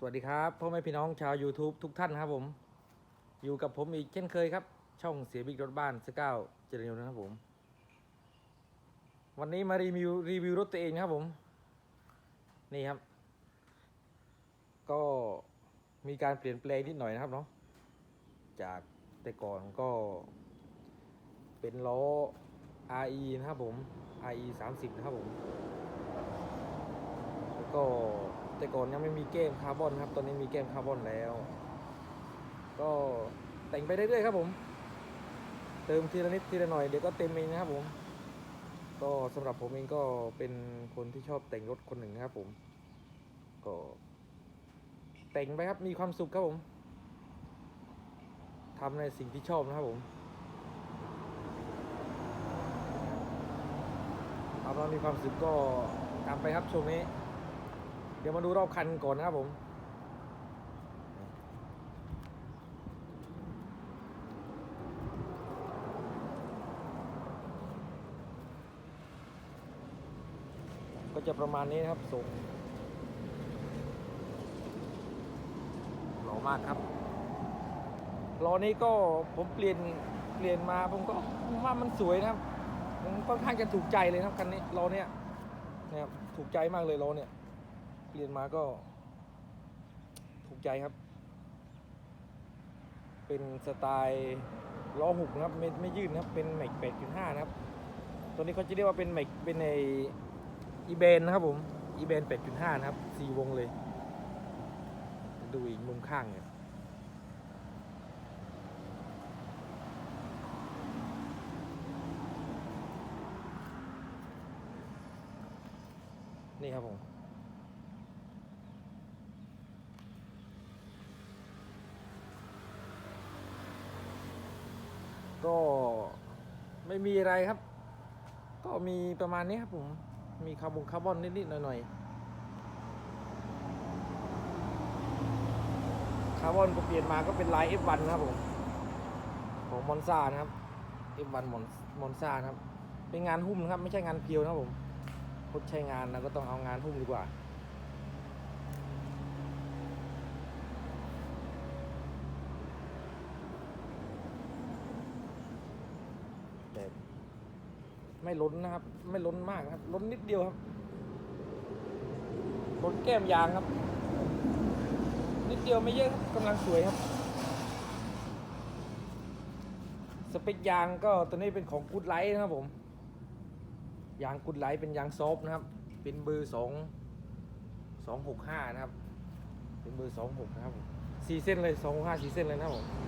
สวัสดีครับพ่อแม่พี่น้องชาว YouTube ทุกท่านครับผม อยู่กับผมอีกเช่นเคยครับ ช่องเสียบิ๊กรถบ้านสก้าเจริญนะครับผม วันนี้มารีวิวรีวิวรถตัวเองนะครับผม นี่ครับ ก็มีการเปลี่ยนแปลงนิดหน่อยนะครับเนาะจากแต่ก่อนก็ เป็นล้อ RE นะครับผม RE 30นะครับผมแล้วก็ แต่ก่อนยังไม่มีเกมคาร์บอนครับ ตอนนี้มีเกมคาร์บอนแล้ว ก็แต่งไปเรื่อยๆครับผม เติมทีละนิดทีละหน่อยเดี๋ยวก็เต็มเองนะครับผม ก็สำหรับผมเองก็เป็นคนที่ชอบแต่งรถคนหนึ่งนะครับผม ก็ แต่งไปครับมีความสุขครับผมทำในสิ่งที่ชอบนะครับผมทำแล้วมีความสุขก็ตามไปครับช่วงนี้ ดี๋ยวมาดูรอบคันก่อนนะครับผมก็จะประมาณนี้นะครับส่งหล่อมากครับล้อนี้ก็ผมเปลี่ยนเปลี่ยนมาผมก็ว่ามันสวยนะครับผมค่อนข้างจะถูกใจเลยนะครับคันนี้ล้อเนี้ยนะครับถูกใจมากเลยล้อเนี้ย เปลี่ยนมาก็ถูกใจครับ เป็นสไตล์ล้อหุกนะครับไม่ไม่ยืดนะครับเป็นแม็กแปดจุดห้านะครับ ตัวนี้เขาจะเรียกว่าเป็นแม็กเป็นในอีเบนนะครับผมอีเบนแปดจุดห้านะครับสี่วงเลย ดูอีกมุมข้างเนี่ยนี่ครับผม ก็ไม่มีอะไรครับ ก็มีประมาณนี้ครับผม มีคาร์บอนคาร์บอนนิดๆหน่อยๆคาร์บอนก็เปลี่ยนมาก็เป็นลาย F1 นะครับผม ของมอนซ่านะครับ F1 มอนมอนซ่านะครับ เป็นงานหุ้มนะครับ ไม่ใช่งานเพียวนะครับผมพดใช้งานนะก็ต้องเอางานหุ้มดีกว่า แต่ ไม่ล้นนะครับ ไม่ล้นมากครับ ล้นนิดเดียวครับ ล้นแก้มยางครับ นิดเดียวไม่เยอะครับกำลังสวยครับ สเปคยางก็ตัวนี้เป็นของกูดไลท์นะครับผม ยางกูดไลท์เป็นยางซอฟนะครับ เป็นเบอร์สองสองหกห้านะครับ เป็นเบอร์สองหกนะครับผมสี่เส้นเลยสองห้าสี่เส้นเลยนะครับผม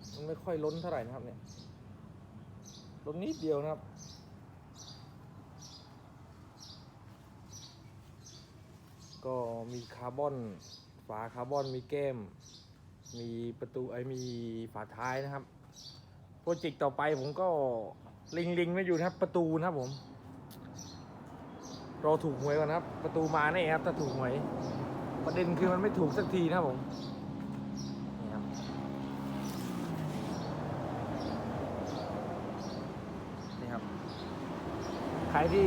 นี่ครับ มันไม่ค่อยล้นเท่าไหร่นะครับเนี่ยล้นนิดเดียวนะครับ ก็มีคาร์บอน ฝาคาร์บอนมีแก้ม มีประตูไอ้มีฝาท้ายนะครับ โปรเจกต์ต่อไปผมก็ลิงลิงไว้อยู่นะครับ ประตูนะครับผมรอถูกหวยก่อนครับ ประตูมาแน่ครับถ้าถูกหวย ประเด็นคือมันไม่ถูกสักทีนะครับผม นี่ครับ นี่ครับ ใค รที่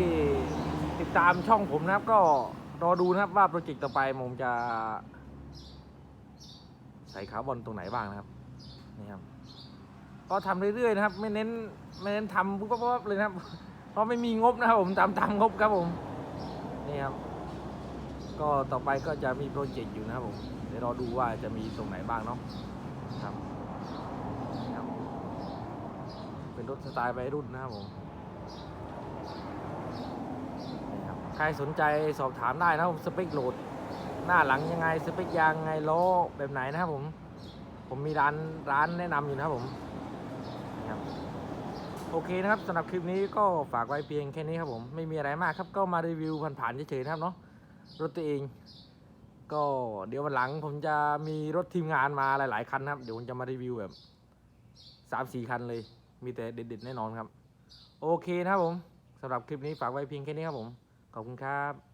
ติดตามช่องผมนะครับ ก็รอดูนะครับว่าโปรเจกต์ต่อไปผมจะ ใส่คาร์บอนตรงไหนบ้างนะครับนี่ครับก็ทำเรื่อยๆนะครับ ไม่เน้นไม่เน้นทำปุ๊บปั๊บเลยนะครับ เพราะไม่มีงบนะครับผมตามตามงบครับผมนี่ครับ ก็ต่อไปก็จะมีโปรเจกต์อยู่นะครับผมเดี๋ยวรอดูว่าจะมีตรงไหนบ้างเนาะครับนี่ครับเป็นรถสไตล์วัยรุ่นนะครับผม นี่ ครับใครสนใจสอบถามได้นะครับสเปคโหลด หน้าหลังยังไงสเปคยางไงล้อแบบไหนนะครับผม ผมมีร้านร้านแนะนำอยู่นะครับผมนะครับโอเคนะครับสำหรับคลิปนี้ก็ฝากไว้เพียงแค่นี้ครับผมไม่มีอะไรมากครับก็มารีวิวผ่านๆเฉยๆนะครับเนาะรถตัวเอง ก็เดี๋ยววันหลังผมจะมีรถทีมงานมาหลายๆคันนะครับเดี๋ยวผมจะมารีวิวแบบสามสี่คันเลย มีแต่เด็ดๆแน่นอนครับ โอเคนะครับผมสำหรับคลิปนี้ฝากไว้เพียงแค่นี้ครับผม ขอบคุณครับ